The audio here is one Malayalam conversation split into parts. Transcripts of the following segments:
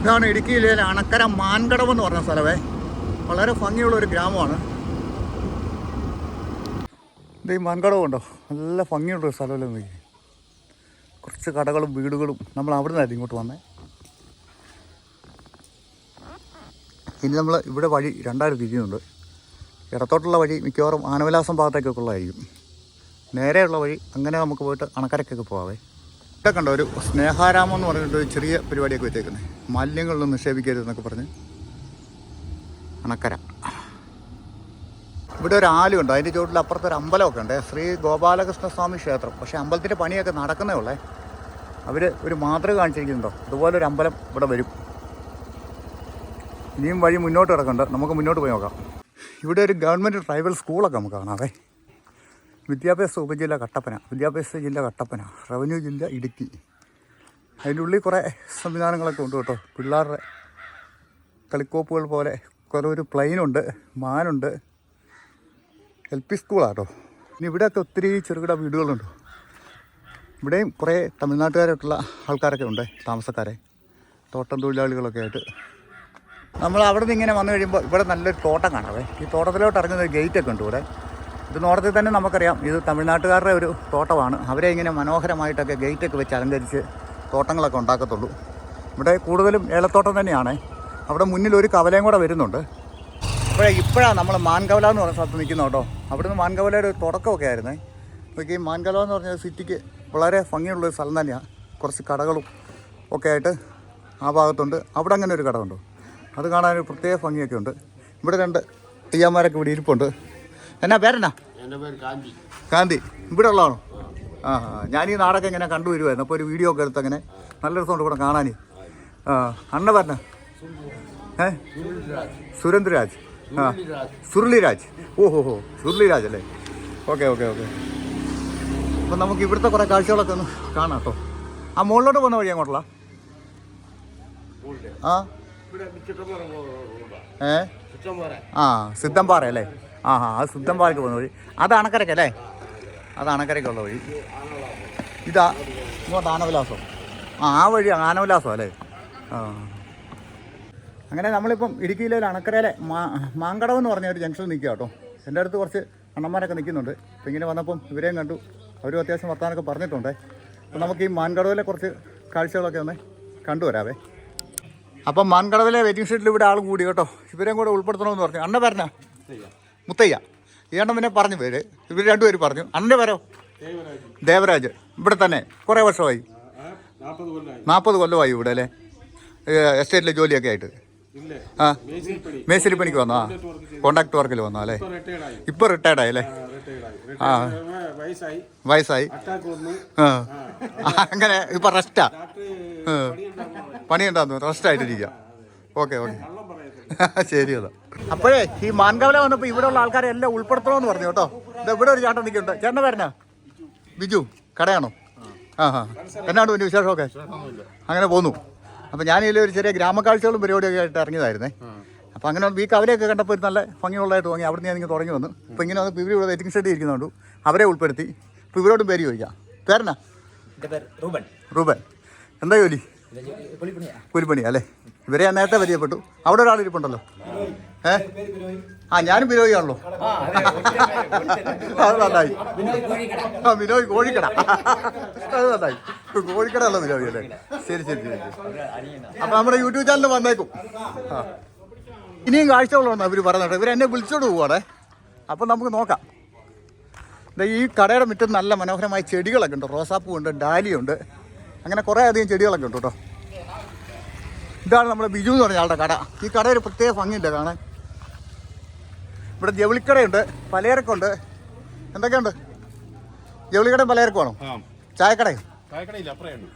ഇതാണ് ഇടുക്കി ജില്ലയിലെ അണക്കര മാൻകടവ് എന്ന് പറഞ്ഞ സ്ഥലമേ. വളരെ ഭംഗിയുള്ള ഒരു ഗ്രാമമാണ്. ഇത് ഈ മാൻകടവ് ഉണ്ടോ നല്ല ഭംഗിയുള്ള ഒരു സ്ഥലമല്ലേ നോക്കി കുറച്ച് കടകളും വീടുകളും നമ്മൾ അവിടെ നിന്നായിരുന്നു ഇങ്ങോട്ട് വന്നേ. ഇനി നമ്മൾ ഇവിടെ വഴി രണ്ടായിട്ട് തിരിയുന്നുണ്ട് ഇടത്തോട്ടുള്ള വഴി മിക്കവാറും ആനവിലാസം ഭാഗത്തേക്കൊക്കെ ഉള്ളതായിരിക്കും. നേരെയുള്ള വഴി അങ്ങനെ നമുക്ക് പോയിട്ട് അണക്കരക്കൊക്കെ പോകാവേ ഇവിടെ കണ്ട? ഒരു സ്നേഹാരാമം എന്ന് പറഞ്ഞിട്ട് ഒരു ചെറിയ പരിപാടിയൊക്കെ വെച്ചേക്കുന്നത് മാലിന്യങ്ങളൊന്നും നിക്ഷേപിക്കരുതെന്നൊക്കെ പറഞ്ഞ് അണക്കര. ഇവിടെ ഒരു ആലുണ്ട് അതിന്റെ ചുവട്ടിൽ അപ്പുറത്ത് ഒരു അമ്പലമൊക്കെ ഉണ്ട്. ശ്രീ ഗോപാലകൃഷ്ണസ്വാമി ക്ഷേത്രം. പക്ഷെ അമ്പലത്തിന്റെ പണിയൊക്കെ നടക്കുന്നേ ഉള്ളേ. അവർ ഒരു മാതൃക കാണിച്ചിരിക്കുന്നുണ്ടോ? അതുപോലെ ഒരു അമ്പലം ഇവിടെ വരും. ഇനിയും വഴി മുന്നോട്ട് കിടക്കുന്നുണ്ട് നമുക്ക് മുന്നോട്ട് പോയി നോക്കാം. ഇവിടെ ഒരു ഗവൺമെന്റ് ട്രൈബൽ സ്കൂളൊക്കെ നമുക്ക് കാണാവേ വിദ്യാഭ്യാസ ഉപജില്ല കട്ടപ്പന. വിദ്യാഭ്യാസ ജില്ല കട്ടപ്പന. റവന്യൂ ജില്ല ഇടുക്കി. അതിന്റെ ഉള്ളിൽ കുറേ സംവിധാനങ്ങളൊക്കെ ഉണ്ട് കേട്ടോ. പിള്ളേരുടെ കളിക്കോപ്പുകൾ പോലെ കുറേ ഒരു പ്ലെയിനുണ്ട് മാനുണ്ട്. എൽ പി സ്കൂളാണ് കേട്ടോ. ഇനി ഇവിടെയൊക്കെ ഒത്തിരി ചെറുകിട വീടുകളുണ്ട്. ഇവിടെയും കുറേ തമിഴ്നാട്ടുകാരായിട്ടുള്ള ആൾക്കാരൊക്കെ ഉണ്ട് താമസക്കാരെ. തോട്ടം തൊഴിലാളികളൊക്കെ ആയിട്ട്. നമ്മൾ അവിടെ നിന്ന് ഇങ്ങനെ വന്നു കഴിയുമ്പോൾ ഇവിടെ നല്ലൊരു തോട്ടം കാണാവേ ഈ തോട്ടത്തിലോട്ട് ഇറങ്ങുന്ന ഒരു ഗേറ്റൊക്കെ ഉണ്ട് ഇവിടെ. ഇത് നോർത്തിൽ തന്നെ നമുക്കറിയാം. ഇത് തമിഴ്നാട്ടുകാരുടെ ഒരു തോട്ടമാണ്. അവരെ ഇങ്ങനെ മനോഹരമായിട്ടൊക്കെ ഗേറ്റൊക്കെ വെച്ച് അലങ്കരിച്ച് തോട്ടങ്ങളൊക്കെ ഉണ്ടാക്കത്തുള്ളൂ. ഇവിടെ കൂടുതലും ഏലത്തോട്ടം തന്നെയാണ്. അവിടെ മുന്നിൽ ഒരു കവലയും കൂടെ വരുന്നുണ്ട്. അപ്പോഴേ ഇപ്പോഴാണ് നമ്മൾ മാൻകവല എന്ന് പറഞ്ഞ സ്ഥലത്ത് നിൽക്കുന്നത് കേട്ടോ. അവിടുന്ന് മാൻകവലയുടെ ഒരു തുടക്കമൊക്കെ ആയിരുന്നേ. ഈ മാൻകവല എന്ന് പറഞ്ഞ സിറ്റിക്ക് വളരെ ഭംഗിയുള്ളൊരു സ്ഥലം തന്നെയാണ് കുറച്ച് കടകളും ഒക്കെ ആയിട്ട് ആ ഭാഗത്തുണ്ട്. അവിടെ അങ്ങനെ ഒരു കട കടമുണ്ടോ അത് കാണാൻ ഒരു പ്രത്യേക ഭംഗിയൊക്കെ ഉണ്ട്. ഇവിടെ രണ്ട് തീയാന്മാരൊക്കെ ഇവിടെ ഇരിപ്പുണ്ട്. എന്നാ പേരെന്നാ? കാന്തി. ഇവിടെ ഉള്ളതാണോ? ആ ഞാൻ ഈ നാടൊക്കെ ഇങ്ങനെ കണ്ടുവരുമായിരുന്നു അപ്പോൾ ഒരു വീഡിയോ ഒക്കെ എടുത്ത് അങ്ങനെ നല്ല രസമുണ്ട് കൂടെ കാണാൻ ആ അണ്ണ പറഞ്ഞ? ഏ? സുരേന്ദ്രരാജ്. ആ സുരുളിരാജ്. ഓഹോ ഹോ സുരുളിരാജ് അല്ലേ? Okay okay okay. അപ്പം നമുക്ക് ഇവിടുത്തെ കുറേ കാഴ്ചകളൊക്കെ ഒന്ന് കാണാം കേട്ടോ. ആ മുകളിലോട്ട് പോകുന്ന വഴി അങ്ങോട്ടുള്ള ആ. ഏ? ആ സിദ്ധംപാറ അല്ലേ ആ ആ അത് പാർക്ക് പോകുന്ന വഴി. അത് അണക്കരയ്ക്ക് അല്ലേ? അത് അണക്കരയ്ക്കുള്ള വഴി. ഇതാ ഇങ്ങോട്ട് ആനവിലാസം. ആ ആ വഴി ആനവിലാസം അല്ലേ? ആ. അങ്ങനെ നമ്മളിപ്പം ഇടുക്കിയിലെ അണക്കരയിലെ മാ മാങ്കടവ് എന്ന് പറഞ്ഞ ഒരു ജംഗ്ഷനിൽ നിൽക്കുക കേട്ടോ. എന്റെ അടുത്ത് കുറച്ച് അണ്ണന്മാരൊക്കെ നിൽക്കുന്നുണ്ട്. അപ്പം ഇങ്ങനെ വന്നപ്പം ഇവരെയും കണ്ടു. അവരും അത്യാവശ്യം വർത്താനൊക്കെ പറഞ്ഞിട്ടുണ്ട്. അപ്പം നമുക്ക് ഈ മാൻകടവിലെ കുറച്ച് കാഴ്ചകളൊക്കെ ഒന്ന് കണ്ടുവരാവേ. അപ്പം മാൻകടവിലെ വെയിറ്റിംഗ് ഷീറ്റിൽ ഇവിടെ ആൾ കൂടി കേട്ടോ. ഇവരെയും കൂടെ ഉൾപ്പെടുത്തണമെന്ന് പറഞ്ഞു. അണ്ണ പറഞ്ഞ മുത്തയ്യ. ഏണ്ടം പിന്നെ പറഞ്ഞു പേര് ഇവർ രണ്ടുപേര് പറഞ്ഞു. അണ്ണന്റെ പേരോ? ദേവരാജ് ഇവിടെ തന്നെ കുറേ വർഷമായി. നാൽപ്പത് കൊല്ലമായി ഇവിടെ അല്ലേ? എസ്റ്റേറ്റിലെ ജോലിയൊക്കെ ആയിട്ട്. ആ മേശിരി പണിക്ക് വന്നോ കോണ്ടാക്ട് വർക്കിൽ വന്നോ അല്ലേ? റിട്ടയർഡായി ഇപ്പോൾ റിട്ടയർഡ് ആയി അല്ലേ? റിട്ടയർഡായി ആ. വയസ്സായി. അങ്ങനെ ഇപ്പം റെസ്റ്റാ പണി റെസ്റ്റായിട്ടിരിക്കുക റെസ്റ്റ് ആയിട്ടിരിക്കുക. Okay okay. ശരി അതാ അപ്പോഴേ ഈ മാൻകവല വന്നപ്പോൾ ഇവിടെയുള്ള ആൾക്കാരെ എല്ലാം ഉൾപ്പെടുത്തണമെന്ന് പറഞ്ഞു കേട്ടോ. ഇത് ഇവിടെ ഒരു ചേട്ടൻ നിൽക്കുന്നുണ്ട്. ചേട്ടൻ വരണ ബിജു. കടയാണോ? ആ ആ. എന്നാണ് പിന്നെ വിശേഷമൊക്കെ? അങ്ങനെ പോന്നു. അപ്പോൾ ഞാൻ ഇതിൽ ഒരു ചെറിയ ഗ്രാമക്കാഴ്ചകളും പരിപാടിയൊക്കെ ആയിട്ട് ഇറങ്ങിയതായിരുന്നേ. അപ്പോൾ അങ്ങനെ ഈ കവലയൊക്കെ കണ്ടപ്പോൾ ഒരു നല്ല ഭംഗിയുള്ളതായിട്ട് തോന്നി. അവിടെ ഞാൻ ഇങ്ങനെ തുടങ്ങി വന്നു. അപ്പോൾ ഇങ്ങനെ വന്ന് ഇവർ ഇവിടെ വെയിറ്റിംഗ് ഷെഡ് ഇരിക്കുന്നുണ്ട്. അവരെ ഉൾപ്പെടുത്തി. ഇപ്പോൾ ഇവരോടും പേര് ചോദിക്കാം. പേരനാ റൂബൻ. റൂബൻ. എന്താ ജോലി? കൂലിപ്പണി അല്ലേ? ഇവരെ ഞാൻ നേരത്തെ പരിചയപ്പെട്ടു. അവിടെ ഒരാൾ ഇരിപ്പുണ്ടല്ലോ. ഏ? ആ ഞാനും ബിനോയിയാണല്ലോ അത് നന്നായി. ആ ബിനോയ് കോഴിക്കട. അത് നന്നായി. കോഴിക്കട അല്ല ബിനോയ് അല്ലേ? ശരി ശരി ശരി അപ്പൊ നമ്മുടെ യൂട്യൂബ് ചാനൽ വന്നേക്കും. ആ. ഇനിയും കാഴ്ചകളുണ്ടെന്ന് അവർ പറയുന്നുണ്ട് ഇവർ എന്നെ വിളിച്ചോണ്ട് പോവാണേ. അപ്പൊ നമുക്ക് നോക്കാം. ഈ കടയുടെ മുറ്റത്ത് നല്ല മനോഹരമായ ചെടികളൊക്കെ ഉണ്ട്. റോസാപ്പൂ ഉണ്ട് ഡാലിയുണ്ട്. അങ്ങനെ കുറേ അധികം ചെടികളൊക്കെ ഉണ്ട് കേട്ടോ. ഇതാണ് നമ്മുടെ ബിജു എന്ന് പറഞ്ഞ ആളുടെ കട. ഈ കട ഒരു പ്രത്യേക ഭംഗിയില്ല കാണാൻ. ഇവിടെ ജൗളിക്കടയുണ്ട് പലചരക്കുണ്ട്. എന്തൊക്കെയുണ്ട്? ജൗളിക്കടയും പലചരക്കുമാണോ? ചായക്കടയും?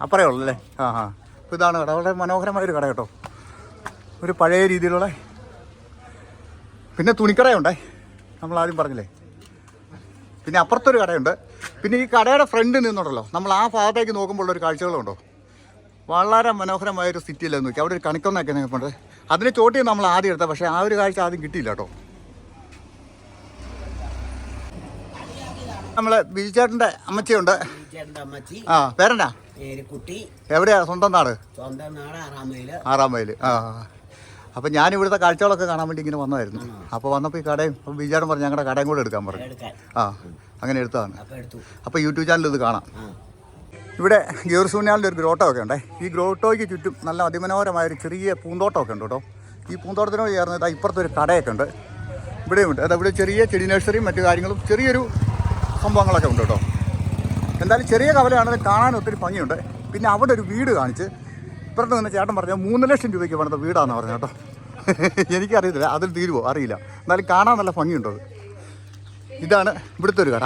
അപ്പറേ ഉള്ളു. അല്ലേ? ആ ആ. അപ്പോൾ ഇതാണ് കട. വളരെ മനോഹരമായ ഒരു കട കേട്ടോ. ഒരു പഴയ രീതിയിലുള്ള പിന്നെ തുണിക്കടയുണ്ടേ. നമ്മൾ ആദ്യം പറഞ്ഞില്ലേ? പിന്നെ അപ്പുറത്തൊരു കടയുണ്ട്. പിന്നെ ഈ കടയുടെ ഫ്രണ്ട് നിന്നുണ്ടല്ലോ നമ്മൾ ആ ഭാഗത്തേക്ക് നോക്കുമ്പോൾ ഒരു കാഴ്ചകളുണ്ടോ? വളരെ മനോഹരമായ ഒരു സിറ്റിയിലെ നോക്കി. അവിടെ ഒരു കണിക്കൊന്നൊക്കെ നിൽപ്പുണ്ട് അതിന് ചോട്ടി നമ്മൾ ആദ്യം എടുത്ത. പക്ഷേ ആ ഒരു കാഴ്ച ആദ്യം കിട്ടിയില്ല കേട്ടോ. നമ്മളെ ബിജുചേട്ടന്റെ അമ്മച്ചിയുണ്ട്. ആ പേരെന്നാ എവിടെയാ? സ്വന്തം നാട്? ആറാം മൈൽ ആ അപ്പം ഞാൻ ഇവിടുത്തെ കാഴ്ചകളൊക്കെ കാണാൻ വേണ്ടി ഇങ്ങനെ വന്നായിരുന്നു അപ്പോൾ വന്നപ്പോൾ ഈ കടയും ബിജാടൻ പറഞ്ഞു ഞങ്ങളുടെ കടയും കൂടെ എടുക്കാൻ പറഞ്ഞു. ആ. അങ്ങനെ എടുത്തതാണ്. അപ്പൊ എടുത്തു. അപ്പോൾ യൂട്യൂബ് ചാനൽ ഇത് കാണാം. ഇവിടെ ഗീർസൂന്യാലിന്റെ ഒരു ഗ്രോട്ടോ ഒക്കെ ഉണ്ടേ. ഈ ഗ്രോട്ടോയ്ക്ക് ചുറ്റും നല്ല അതിമനോഹരമായ ഒരു ചെറിയ പൂന്തോട്ടമൊക്കെ ഉണ്ട് കേട്ടോ. ഈ പൂന്തോട്ടത്തിനോട് ചേർന്ന് ഇതാ ഇപ്പുറത്തൊരു കടയൊക്കെ ഉണ്ട്. ഇവിടെയും ഉണ്ട്. അതവിടെ ഇവിടെ ചെറിയ ചെടി നഴ്സറിയും മറ്റു കാര്യങ്ങളും ചെറിയൊരു സംഭവങ്ങളൊക്കെ ഉണ്ട് കേട്ടോ. എന്തായാലും ചെറിയ കവലയാണെങ്കിൽ കാണാൻ ഒത്തിരി ഭംഗിയുണ്ട്. പിന്നെ അവിടെ ഒരു വീട് കാണിച്ച് ഇപ്പുറത്ത് നിന്ന് ചേട്ടൻ പറഞ്ഞാൽ മൂന്ന് ലക്ഷം രൂപയ്ക്ക് പണിത വീടാണെന്ന് പറഞ്ഞു കേട്ടോ. എനിക്കറിയത്തില്ല. അതിൽ തീരുവോ? അറിയില്ല. എന്നാലും കാണാൻ നല്ല ഭംഗിയുണ്ടോ അത്. ഇതാണ് ഇവിടുത്തെ ഒരു കട.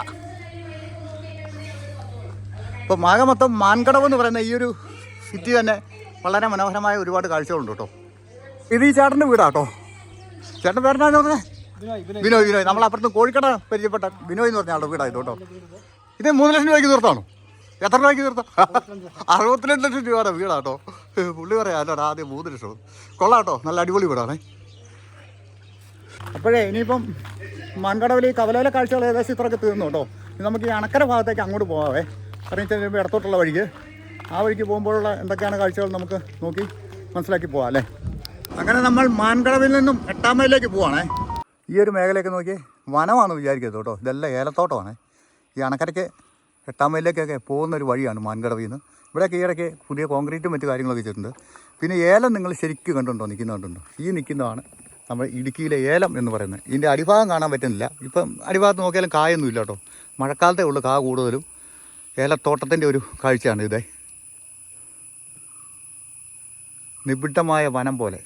ഇപ്പോൾ മാഗ മൊത്തം മാൻകടവ് എന്ന് പറയുന്ന ഈ ഒരു സിറ്റി തന്നെ വളരെ മനോഹരമായ ഒരുപാട് കാഴ്ചകളുണ്ട് കേട്ടോ. ഇത് ഈ ചേട്ടന്റെ വീടാട്ടോ. ചേട്ടൻ പേരെന്നാന്ന് പറഞ്ഞേ? വിനോയ്. വിനോയ് നമ്മൾ അപ്പുറത്ത് കോഴിക്കട പരിചയപ്പെട്ട വിനോയ് എന്ന് പറഞ്ഞ ആളുടെ വീടായത് കേട്ടോ ഇത് മൂന്ന് ലക്ഷം രൂപയ്ക്ക് തീർത്താണോ? എത്ര രൂപയ്ക്ക് തീർത്ത? അറുപത്തിരണ്ട് ലക്ഷം രൂപയുടെ വീടാട്ടോ. പുള്ളി പറയാം അല്ലോ ആദ്യം മൂന്ന് ലക്ഷം. കൊള്ളാട്ടോ നല്ല അടിപൊളി വീടാണേ. അപ്പോഴേ ഇനിയിപ്പം മാൻകടവിൽ ഈ കവലോല കാഴ്ചകൾ ഏകദേശം ഇത്രയൊക്കെ തീർന്നു കേട്ടോ. നമുക്ക് ഈ അണക്കര ഭാഗത്തേക്ക് അങ്ങോട്ട് പോകാവേ. കാരണം കഴിയുമ്പോൾ ഇടത്തോട്ടുള്ള വഴിക്ക്. ആ വഴിക്ക് പോകുമ്പോഴുള്ള എന്തൊക്കെയാണ് കാഴ്ചകൾ നമുക്ക് നോക്കി മനസ്സിലാക്കി പോകാം അല്ലേ? അങ്ങനെ നമ്മൾ മാൻകടവിൽ നിന്നും എട്ടാം മൈലിലേക്ക് പോവാണേ. ഈ ഒരു മേഖലയൊക്കെ നോക്കി വനമാണ് വിചാരിക്കരുത് കേട്ടോ. ഇതെല്ലാം ഏലത്തോട്ടമാണ്. ഈ അണക്കരയ്ക്ക് എട്ടാം മൈലിലേക്കൊക്കെ പോകുന്ന ഒരു വഴിയാണ് മാൻകടവിൽ നിന്ന് ഇവിടെയൊക്കെ ഈയിടയ്ക്ക് പുതിയ കോൺക്രീറ്റും മറ്റു കാര്യങ്ങളൊക്കെ ചെയ്തിട്ടുണ്ട്. പിന്നെ ഏലം നിങ്ങൾ ശരിക്കും കണ്ടുണ്ടോ നിൽക്കുന്ന കണ്ടുണ്ടോ ഈ നിൽക്കുന്നതാണ് നമ്മൾ ഇടുക്കിയിലെ ഏലം എന്ന് പറയുന്നത്. ഇതിന്റെ അടിഭാഗം കാണാൻ പറ്റുന്നില്ല. ഇപ്പം അടിഭാഗത്ത് നോക്കിയാലും കായൊന്നുമില്ല കേട്ടോ. മഴക്കാലത്തേ ഉള്ളൂ കാ കൂടുതലും. ഏലത്തോട്ടത്തിന്റെ ഒരു കാഴ്ചയാണ് ഇതേ. നിബിഡമായ വനം പോലെ.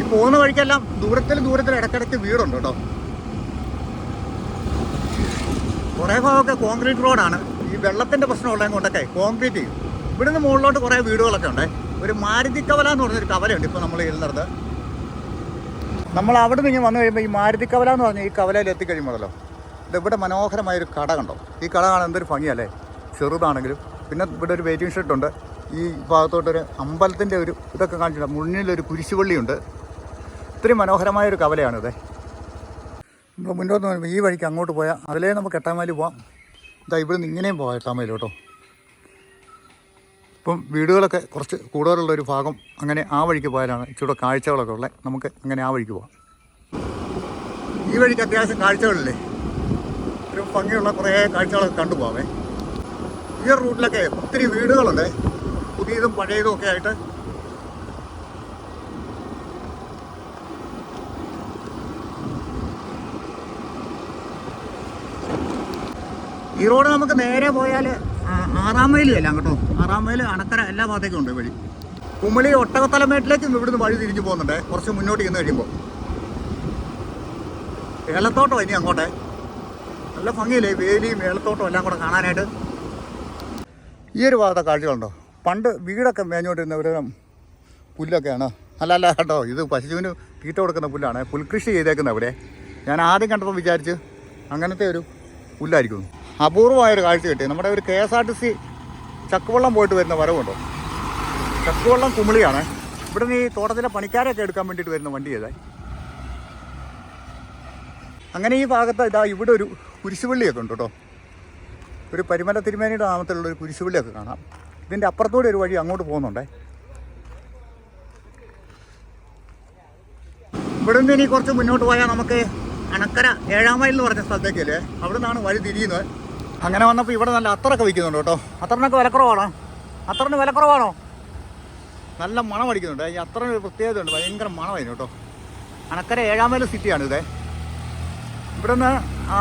ഈ പോകുന്ന വഴിക്കെല്ലാം ദൂരത്തിൽ ദൂരത്തിൽ ഇടയ്ക്കിടയ്ക്ക് വീടുണ്ട് കേട്ടോ. കുറേ ഭാഗമൊക്കെ കോൺക്രീറ്റ് റോഡാണ്. ഈ വെള്ളത്തിന്റെ പ്രശ്നമുള്ളത് കൊണ്ടൊക്കെ കോൺക്രീറ്റ് ഇവിടുന്ന് മുകളിലോട്ട് കുറേ വീടുകളൊക്കെ ഉണ്ട്. ഒരു മാരുതി കവല എന്ന് പറഞ്ഞൊരു കവലയുണ്ട് ഇപ്പോൾ നമ്മൾ ചെല്ലുന്നത് നമ്മൾ അവിടെ നിന്ന് വന്നു കഴിയുമ്പോൾ ഈ മാരുതി കവല എന്ന് പറഞ്ഞാൽ ഈ കവലയിൽ എത്തിക്കഴിയുമ്പോഴല്ലോ ഇത് ഇവിടെ മനോഹരമായൊരു കട കണ്ടോ? ഈ കട കാണാൻ എന്തൊരു ഭംഗിയല്ലേ? ചെറുതാണെങ്കിലും. പിന്നെ ഇവിടെ ഒരു വെയിറ്റിംഗ് ഷെഡ് ഉണ്ട്. ഈ ഭാഗത്തോട്ടൊരു അമ്പലത്തിന്റെ ഒരു ഇതൊക്കെ കാണിച്ചിട്ടുണ്ട്. മുന്നിലൊരു കുരിശുപള്ളിയുണ്ട്. ഇത്രയും മനോഹരമായ ഒരു കവലയാണിത്. നമ്മൾ മുന്നോട്ട് ഈ വഴിക്ക് അങ്ങോട്ട് പോയാൽ അതിലേ നമുക്ക് എട്ടാമേലി പോവാം. ഇതാ ഇവിടെ നിന്ന് ഇങ്ങനെയും പോവാം എട്ടാമേലി ഇപ്പം വീടുകളൊക്കെ കുറച്ച് കൂടുതലുള്ള ഒരു ഭാഗം അങ്ങനെ ആ വഴിക്ക് പോയാലാണ് ഇച്ചിരി കാഴ്ചകളൊക്കെ ഉള്ളത് നമുക്ക് അങ്ങനെ ആ വഴിക്ക് പോകാം ഈ വഴിക്ക് അത്യാവശ്യം കാഴ്ചകളില്ലേ? ഒരു ഭംഗിയുള്ള കുറേ കാഴ്ചകളൊക്കെ കണ്ടു പോവാമേ. ഈ റൂട്ടിലൊക്കെ ഒത്തിരി വീടുകളുണ്ട്. പുതിയതും പഴയതും ഒക്കെ ആയിട്ട്. ഈ റോഡ് നമുക്ക് നേരെ പോയാൽ ആറാം മൈൽ എല്ലാം കേട്ടോ ആറാം മൈൽ അണക്കര എല്ലാ ഭാഗത്തേക്കും ഉണ്ട് വഴി. കുമളി ഒട്ടകത്തലമേട്ടിലേക്കും ഇവിടുന്ന് വഴി തിരിഞ്ഞു പോകുന്നുണ്ട്. കുറച്ച് മുന്നോട്ട് ചെന്ന് കഴിയുമ്പോൾ ഏലത്തോട്ടോ ഇനി അങ്ങോട്ടെ. നല്ല ഭംഗിയില്ലേ വേലിയും ഏലത്തോട്ടം എല്ലാം കൂടെ കാണാനായിട്ട്? ഈ ഒരു ഭാഗത്തെ കാഴ്ചകളുണ്ടോ? പണ്ട് വീടൊക്കെ മേഞ്ഞുകൊണ്ടിരുന്ന ഒരു പുല്ലൊക്കെയാണ്. അല്ല അല്ല കേട്ടോ ഇത് പശുവിന് തീറ്റ കൊടുക്കുന്ന പുല്ലാണ്. പുൽകൃഷി ചെയ്തേക്കുന്ന ഇവിടെ ഞാൻ ആദ്യം കണ്ടപ്പോൾ വിചാരിച്ച് അങ്ങനത്തെ ഒരു പുല്ലായിരിക്കും അപൂർവമായൊരു കാഴ്ച കിട്ടി. നമ്മുടെ ഒരു K S R T C Chakkuvellam പോയിട്ട് വരുന്ന വരവുണ്ടോ? ചക്കുവെള്ളം കുമിളിയാണ്. ഇവിടെ നിന്ന് ഈ തോട്ടത്തിലെ പണിക്കാരൊക്കെ എടുക്കാൻ വേണ്ടിയിട്ട് വരുന്ന വണ്ടി ഏതായി അങ്ങനെ ഈ ഭാഗത്ത് ഇതാ ഇവിടെ ഒരു കുരിശുപള്ളിയൊക്കെ ഉണ്ട് കേട്ടോ. ഒരു പരിമല തിരുമേനിയുടെ നാമത്തിലുള്ള ഒരു കുരിശുപള്ളിയൊക്കെ കാണാം. ഇതിന്റെ അപ്പുറത്തൂടെ ഒരു വഴി അങ്ങോട്ട് പോകുന്നുണ്ടേ. ഇവിടെ നിന്ന് ഇനി കുറച്ച് മുന്നോട്ട് പോയാൽ നമുക്ക് അണക്കര ഏഴാം മൈൽ എന്ന് പറഞ്ഞ സ്ഥലത്തേക്കല്ലേ അവിടെ നിന്നാണ് വഴി തിരിയുന്നത്. അങ്ങനെ വന്നപ്പോൾ ഇവിടെ നല്ല അത്തറൊക്കെ വിൽക്കുന്നുണ്ട് കേട്ടോ. അത്തറിനൊക്കെ വിലക്കുറവാണോ? അത്തറിന് വിലക്കുറവാണോ? നല്ല മണം അടിക്കുന്നുണ്ട്. ഈ അത്തറിന് ഒരു പ്രത്യേകതയുണ്ട് ഭയങ്കര മണമായിരുന്നു കേട്ടോ. അണക്കര ഏഴാം മൈൽ സിറ്റിയാണ് ഇതേ. ഇവിടെ നിന്ന്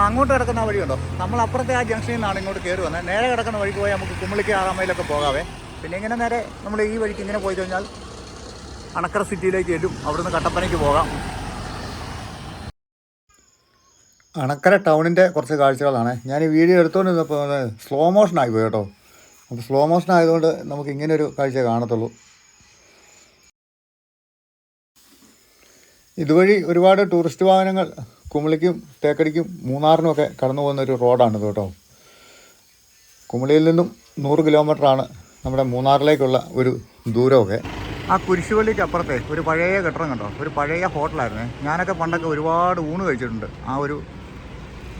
അങ്ങോട്ട് കിടക്കുന്ന വഴി ഉണ്ടോ? നമ്മൾ അപ്പുറത്തെ ആ ജംഗ്ഷനിൽ നിന്നാണ് ഇങ്ങോട്ട് കയറി വന്നത്. നേരെ കിടക്കുന്ന വഴിക്ക് പോയാൽ നമുക്ക് കുമ്പളിക്ക് ആറാം മൈലൊക്കെ പോകാവേ. പിന്നെ ഇങ്ങനെ നേരെ നമ്മൾ ഈ വഴിക്ക് ഇങ്ങനെ പോയി കഴിഞ്ഞാൽ അണക്കര സിറ്റിയിലേക്ക് ചെല്ലും അവിടുന്ന് കട്ടപ്പനയ്ക്ക് പോകാം. അണക്കര ടൗണിന്റെ കുറച്ച് കാഴ്ചകളാണ്. ഞാൻ ഈ വീഡിയോ എടുത്തുകൊണ്ട് നിന്നപ്പോൾ സ്ലോ മോഷൻ പോയി കേട്ടോ. അപ്പോൾ സ്ലോ മോഷൻ ആയതുകൊണ്ട് നമുക്ക് ഇങ്ങനെ ഒരു കാഴ്ച കാണത്തുള്ളൂ. ഇതുവഴി ഒരുപാട് ടൂറിസ്റ്റ് വാഹനങ്ങൾ കുമിളിക്കും തേക്കടിക്കും മൂന്നാറിനുമൊക്കെ കടന്നു പോകുന്ന ഒരു റോഡാണിത് കേട്ടോ. കുമിളിയിൽ നിന്നും നൂറ് കിലോമീറ്ററാണ് നമ്മുടെ മൂന്നാറിലേക്കുള്ള ഒരു ദൂരമൊക്കെ. ആ കുരിശുപള്ളിക്ക് അപ്പുറത്തെ ഒരു പഴയ കെട്ടിടം കണ്ടോ? ഒരു പഴയ ഹോട്ടലായിരുന്നു ഞാനൊക്കെ പണ്ടൊക്കെ ഒരുപാട് ഊണ് കഴിച്ചിട്ടുണ്ട്. ആ ഒരു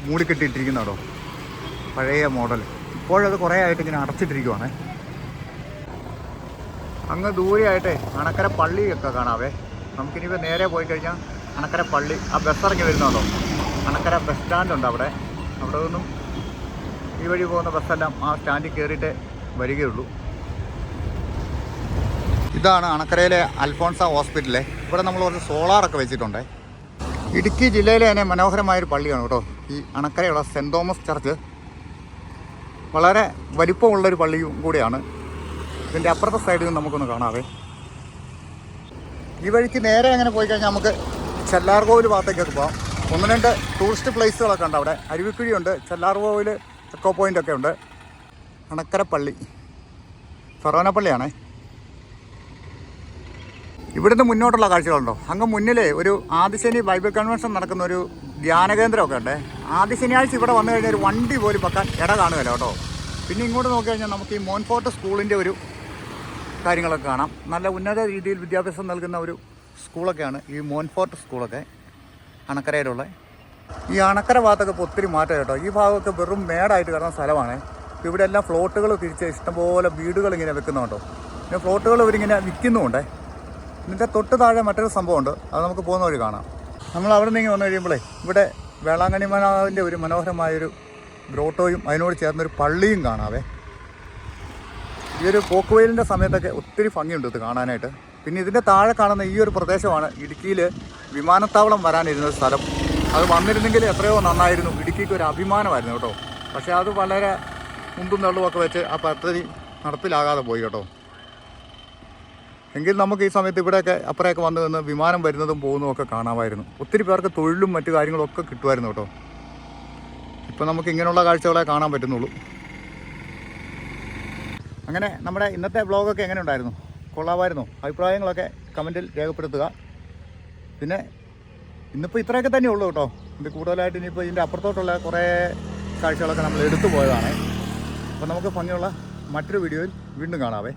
മൂടിക്കെട്ടിയിട്ടിരിക്കുന്ന കേട്ടോ പഴയ മോഡൽ ഇപ്പോഴത് കുറേ ആയിട്ട് ഇങ്ങനെ അടച്ചിട്ടിരിക്കുവാണ്. അങ്ങ് ദൂരെയായിട്ടേ അണക്കര പള്ളിയൊക്കെ കാണാവേ. നമുക്കിനിപ്പോൾ നേരെ പോയി കഴിഞ്ഞാൽ അണക്കര പള്ളി. ആ ബസ് ഇറങ്ങി വരുന്നുണ്ടോ അണക്കര ബസ് സ്റ്റാൻഡ് ഉണ്ട് അവിടെ. അവിടെ നിന്നും ഈ വഴി പോകുന്ന ബസ്സെല്ലാം ആ സ്റ്റാൻഡിൽ കയറിയിട്ടേ വരികയുള്ളൂ. ഇതാണ് അണക്കരയിലെ അൽഫോൺസ ഹോസ്പിറ്റലേ. ഇവിടെ നമ്മൾ കുറച്ച് സോളാറൊക്കെ വെച്ചിട്ടുണ്ട്. ഇടുക്കി ജില്ലയിലെ തന്നെ മനോഹരമായൊരു പള്ളിയാണ് കേട്ടോ. ഈ അണക്കരയുള്ള സെന്റ് തോമസ് ചർച്ച്. വളരെ വലിപ്പമുള്ളൊരു പള്ളിയും കൂടിയാണ്. ഇതിന്റെ അപ്പുറത്തെ സൈഡിൽ നിന്ന് നമുക്കൊന്ന് കാണാവേ. ഈ വഴിക്ക് നേരെ അങ്ങനെ പോയി കഴിഞ്ഞാൽ നമുക്ക് ചെല്ലാർകോവിൽ ഭാഗത്തേക്കൊക്കെ പോകാം ഒന്ന് രണ്ട് ടൂറിസ്റ്റ് പ്ലേസുകളൊക്കെ ഉണ്ട് അവിടെ. അരുവിക്കുഴിയുണ്ട് ചെല്ലാർകോവിൽ എക്കോ പോയിന്റ് ഒക്കെ ഉണ്ട്. അണക്കരപ്പള്ളി പള്ളി. ഫെറോന പള്ളിയാണേ. ഇവിടുന്ന് മുന്നോട്ടുള്ള കാഴ്ചകളുണ്ടോ? അങ്ങ് മുന്നിലേ ഒരു ആദിശനി ബൈബിൾ കൺവെൻഷൻ നടക്കുന്ന ഒരു ധ്യാന കേന്ദ്രമൊക്കെ ഉണ്ട്. ആദ്യ ശനിയാഴ്ച ഇവിടെ വന്നു കഴിഞ്ഞാൽ ഒരു വണ്ടി പോലും വെക്കാൻ ഇട കാണുകയല്ലോ കേട്ടോ. പിന്നെ ഇങ്ങോട്ട് നോക്കി കഴിഞ്ഞാൽ നമുക്ക് ഈ മോൻഫോർട്ട് സ്കൂളിന്റെ ഒരു കാര്യങ്ങളൊക്കെ കാണാം. നല്ല ഉന്നത രീതിയിൽ വിദ്യാഭ്യാസം നൽകുന്ന ഒരു സ്കൂളൊക്കെയാണ് ഈ മോൻഫോർട്ട് സ്കൂളൊക്കെ അണക്കരയിലുള്ള. ഈ അണക്കര ഭാഗത്തൊക്കെ ഇപ്പോൾ ഒത്തിരി മാറ്റം കേട്ടോ. ഈ ഭാഗമൊക്കെ വെറും മേടായിട്ട് കിടന്ന സ്ഥലമാണ്. ഇവിടെ എല്ലാം ഫ്ലോട്ടുകൾ തിരിച്ച് ഇഷ്ടംപോലെ വീടുകൾ ഇങ്ങനെ വെക്കുന്നുണ്ടോ. പിന്നെ ഫ്ലോട്ടുകൾ ഇവരിങ്ങനെ വിൽക്കുന്നുമുണ്ടേ. ഇതിന്റെ തൊട്ട് താഴെ മറ്റൊരു സംഭവമുണ്ട്. അത് നമുക്ക് പോകുന്ന വഴി കാണാം. നമ്മൾ അവിടെ നിന്ന് വന്നു കഴിയുമ്പോഴേ ഇവിടെ വേളാങ്കണ്ണി മനാവിന്റെ ഒരു മനോഹരമായൊരു ഗ്രോട്ടോയും അതിനോട് ചേർന്നൊരു പള്ളിയും കാണാവേ. ഈ ഒരു പോക്കുവെയിലിന്റെ സമയത്തൊക്കെ ഒത്തിരി ഭംഗിയുണ്ട് ഇത് കാണാനായിട്ട്. പിന്നെ ഇതിന്റെ താഴെ കാണുന്ന ഈ ഒരു പ്രദേശമാണ് ഇടുക്കിയിൽ വിമാനത്താവളം വരാനിരുന്ന സ്ഥലം. അത് വന്നിരുന്നെങ്കിൽ എത്രയോ നന്നായിരുന്നു. ഇടുക്കിക്ക് ഒരു അഭിമാനമായിരുന്നു കേട്ടോ. പക്ഷേ അത് വളരെ മുമ്പും തള്ളുമൊക്കെ വെച്ച് ആ പദ്ധതി നടപ്പിലാകാതെ പോയി കേട്ടോ. എങ്കിൽ നമുക്ക് ഈ സമയത്ത് ഇവിടെയൊക്കെ അപ്പുറമൊക്കെ വന്നു നിന്ന് വിമാനം വരുന്നതും പോകുന്നതും ഒക്കെ കാണാമായിരുന്നു. ഒത്തിരി പേർക്ക് തൊഴിലും മറ്റു കാര്യങ്ങളൊക്കെ കിട്ടുമായിരുന്നു കേട്ടോ. ഇപ്പം നമുക്ക് ഇങ്ങനെയുള്ള കാഴ്ചകളെ കാണാൻ പറ്റുന്നുള്ളൂ. അങ്ങനെ നമ്മുടെ ഇന്നത്തെ വ്ളോഗൊക്കെ എങ്ങനെ ഉണ്ടായിരുന്നു? കൊള്ളാമായിരുന്നു. അഭിപ്രായങ്ങളൊക്കെ കമന്റിൽ രേഖപ്പെടുത്തുക. പിന്നെ ഇന്നിപ്പോൾ ഇത്രയൊക്കെ തന്നെ ഉള്ളൂ കേട്ടോ. ഇത് കൂടുതലായിട്ട് ഇനിയിപ്പോൾ ഇതിന്റെ അപ്പുറത്തോട്ടുള്ള കുറേ കാഴ്ചകളൊക്കെ നമ്മൾ എടുത്തു പോയതാണ്. അപ്പോൾ നമുക്ക് ഭംഗിയുള്ള മറ്റൊരു വീഡിയോയിൽ വീണ്ടും കാണാവേ.